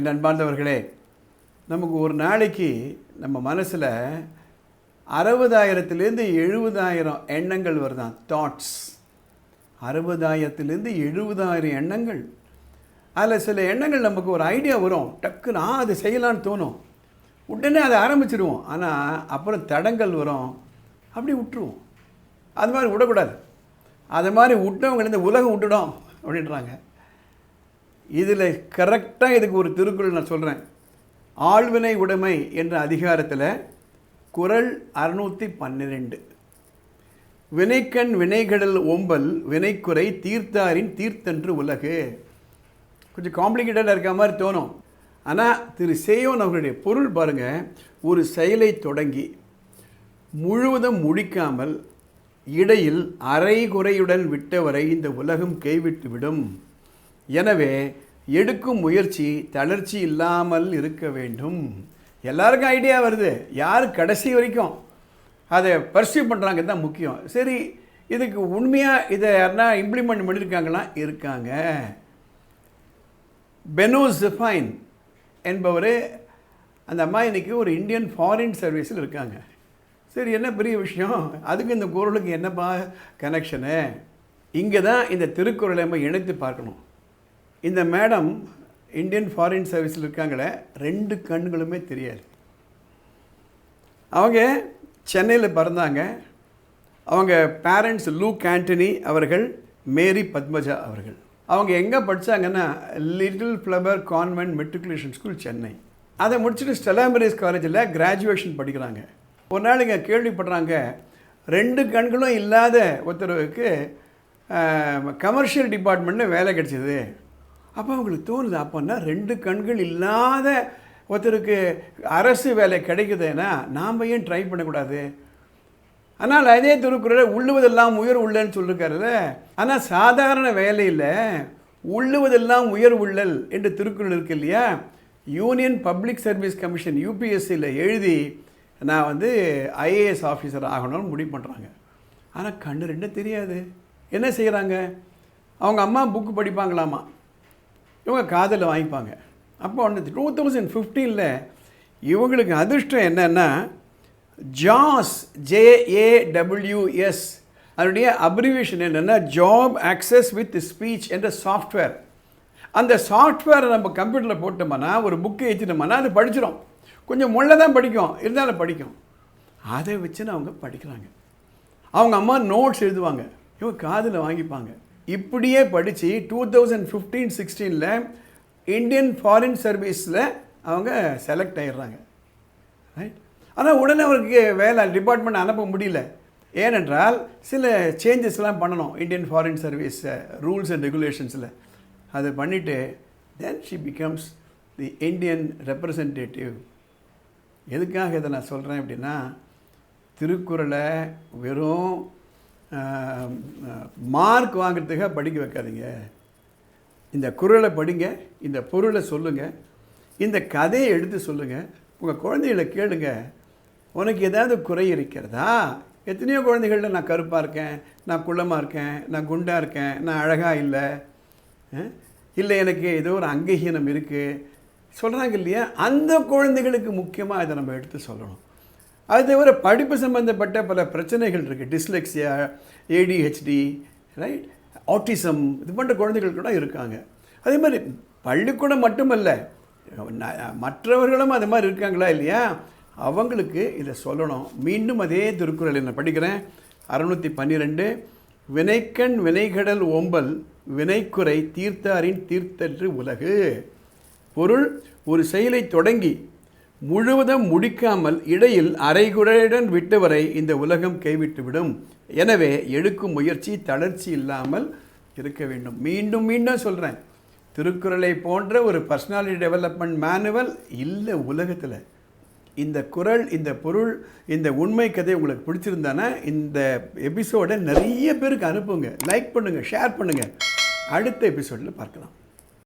என் அன்பார்ந்தவர்களே நமக்கு ஒரு நாளைக்கு நம்ம மனசில் அறுபதாயிரத்துலேருந்து எழுபதாயிரம் எண்ணங்கள் வருதான். தாட்ஸ் அறுபதாயிரத்துலேருந்து எழுபதாயிரம் எண்ணங்கள். அதில் சில எண்ணங்கள் நமக்கு ஒரு ஐடியா வரும். டக்குன்னு ஆ அது செய்யலான்னு தோணும். உடனே அதை ஆரம்பிச்சிடுவோம். ஆனால் அப்புறம் தடங்கள் வரும். அப்படி விட்டுருவோம். அது மாதிரி விடக்கூடாது. அது மாதிரி விட்டவங்க இந்த உலகம் விட்டுடும் அப்படின்றாங்க. இதில் கரெக்டாக இதுக்கு ஒரு திருக்குறள் நான் சொல்கிறேன் ஆழ்வினை உடைமை என்ற அதிகாரத்தில் குறள் அறுநூற்றி பன்னிரெண்டு. வினைக்கண் வினைகடல் ஓம்பல் வினைக்குறை தீர்த்தாரின் தீர்த்தன்று உலகு. கொஞ்சம் காம்ப்ளிகேட்டடாக இருக்க மாதிரி தோணும். ஆனால் திரு சேயோன் அவர்களுடைய பொருள் பாருங்கள் ஒரு செயலை தொடங்கி முழுவதும் முடிக்காமல் இடையில் அரைகுறையுடன் விட்டவரை இந்த உலகம் கைவிட்டு விடும் எனவே எடுக்கும் முயற்சி தளர்ச்சி இல்லாமல் இருக்க வேண்டும். எல்லாருக்கும் ஐடியா வருது. யார் கடைசி வரைக்கும் அதை பர்சியூ பண்ணுறாங்க தான் முக்கியம். சரி இதுக்கு உண்மையாக இதை யாருன்னா இம்ப்ளிமெண்ட் பண்ணியிருக்காங்களா இருக்காங்க. பெனோ ஜிஃபைன் என்பவர் அந்த அம்மா இன்றைக்கி ஒரு இந்தியன் ஃபாரின் சர்வீஸில் இருக்காங்க. சரி என்ன பெரிய விஷயம்? அதுக்கு இந்த குரலுக்கு என்னப்பா கனெக்ஷனு இங்கே தான் இந்த திருக்குறளை நம்ம இணைத்து பார்க்கணும். இந்த மேடம் இந்தியன் ஃபாரின் சர்வீஸில் இருக்காங்களே ரெண்டு கண்களுமே தெரியாது. அவங்க சென்னையில் பிறந்தாங்க. அவங்க பேரண்ட்ஸ் லூ கேண்டனி அவர்கள் மேரி பத்மஜா அவர்கள். அவங்க எங்கே படித்தாங்கன்னா little flower convent matriculation school Chennai. அதை முடிச்சுட்டு ஸ்டெலாமரிஸ் காலேஜில் கிராஜுவேஷன் படிக்கிறாங்க. ஒரு நாள் இங்கே கேள்விப்படுறாங்க ரெண்டு கண்களும் இல்லாத ஒருத்தருக்கு கமர்ஷியல் டிபார்ட்மெண்ட்டில் வேலை கிடைச்சிது. அப்போ அவங்களுக்கு தோணுது அப்போன்னா ரெண்டு கண்கள் இல்லாத ஒருத்தருக்கு அரசு வேலை கிடைக்குதுன்னா நாம் ஏன் ட்ரை பண்ணக்கூடாது? ஆனால் அதே திருக்குறளை உள்ளுவதெல்லாம் உயர் உள்ளன்னு சொல்லியிருக்காருல்ல ஆனால் சாதாரண வேலையில் உள்ளுவதெல்லாம் உயர் உள்ளல் என்று திருக்குறள் இருக்கு இல்லையா? யூனியன் பப்ளிக் சர்வீஸ் கமிஷன் யூபிஎஸ்சியில் எழுதி நான் வந்து ஐஏஎஸ் ஆஃபீஸர் ஆகணும்னு முடிவு பண்ணுறாங்க ஆனால் கண்ணு ரெண்டும் தெரியாது. என்ன செய்கிறாங்க அவங்க அம்மா புக்கு படிப்பாங்களாமா? இவங்க காதில் வாங்கிப்பாங்க. அப்போ வந்து டூ தௌசண்ட் ஃபிஃப்டீனில் இவங்களுக்கு அதிர்ஷ்டம் என்னென்னா ஜாஸ் ஜேஏடபிள்யூஎஸ் அதனுடைய அப்ரிவேஷன் என்னென்னா ஜாப் ஆக்சஸ் வித் ஸ்பீச் என்ற சாஃப்ட்வேர் அந்த சாஃப்ட்வேரை நம்ம கம்ப்யூட்டரில் போட்டோம்னா ஒரு புக்கை ஏற்றிட்டோம்னா அது படிச்சிடும் கொஞ்சம் முள்ள தான் படிக்கும் இருந்தாலும் படிக்கும். அதை வச்சுன்னு அவங்க படிக்கிறாங்க. அவங்க அம்மா நோட்ஸ் எழுதுவாங்க. இவங்க காதில் வாங்கிப்பாங்க. இப்படியே படித்து டூ தௌசண்ட் ஃபிஃப்டீன் சிக்ஸ்டீனில் இந்தியன் ஃபாரின் சர்வீஸில் அவங்க செலக்ட் ஆகிடுறாங்க ரைட் ஆனால் உடனே அவருக்கு வேலை டிபார்ட்மெண்ட் அனுப்ப முடியல. ஏனென்றால் சில சேஞ்சஸ்லாம் பண்ணணும் Indian foreign service rules and ரெகுலேஷன்ஸில் அதை பண்ணிவிட்டு then she becomes the Indian representative எதுக்காக இதை நான் சொல்கிறேன் அப்படின்னா திருக்குறளை வெறும் மார்க் வாங்கிறதுக்காக படிக்க வைக்காதீங்க. இந்த குரலை படிங்க இந்த பொருளை சொல்லுங்கள் இந்த கதையை எடுத்து சொல்லுங்கள் உங்கள் குழந்தைகளை கேளுங்க. உனக்கு ஏதாவது குறை இருக்கிறதா? எத்தனையோ குழந்தைகளில் நான் கருப்பாக இருக்கேன் நான் குள்ளமாக இருக்கேன் நான் குண்டாக இருக்கேன் நான் அழகாக இல்லை. இல்லை எனக்கு ஏதோ ஒரு அங்கஹீனம் இருக்குது சொல்கிறாங்க இல்லையா? அந்த குழந்தைகளுக்கு முக்கியமாக இதை நம்ம எடுத்து சொல்லணும். அது தவிர படிப்பு சம்மந்தப்பட்ட பல பிரச்சனைகள் இருக்குது டிஸ்லெக்ஸியா ஏடிஹெச்டி ரைட் ஆட்டிசம் இது போன்ற குழந்தைகள் கூட இருக்காங்க. அதே மாதிரி பள்ளிக்கூடம் மட்டுமல்ல மற்றவர்களும் அது மாதிரி இருக்காங்களா இல்லையா? அவங்களுக்கு இதை சொல்லணும். மீண்டும் அதே திருக்குறள் நான் படிக்கிறேன். அறுநூற்றி பன்னிரெண்டு வினைக்கண் வினைகடல் ஓம்பல் வினைக்குறை தீர்த்தாரின் தீர்த்தற்று உலகு. பொருள் ஒரு செயலை தொடங்கி முழுவதும் முடிக்காமல் இடையில் அரைகுறையுடன் விட்டவரை இந்த உலகம் கைவிட்டுவிடும். எனவே எடுக்கும் முயற்சி தளர்ச்சி இல்லாமல் இருக்க வேண்டும். மீண்டும் மீண்டும் சொல்கிறேன் திருக்குறளை போன்ற ஒரு பர்சனாலிட்டி டெவலப்மெண்ட் மேனுவல் இல்லை உலகத்தில். இந்த குரல் இந்த பொருள் இந்த உண்மை கதை உங்களுக்கு பிடிச்சிருந்தானா இந்த எபிசோடை நிறைய பேருக்கு அனுப்புங்க. லைக் பண்ணுங்கள் ஷேர் பண்ணுங்கள் அடுத்த எபிசோடில் பார்க்கலாம்.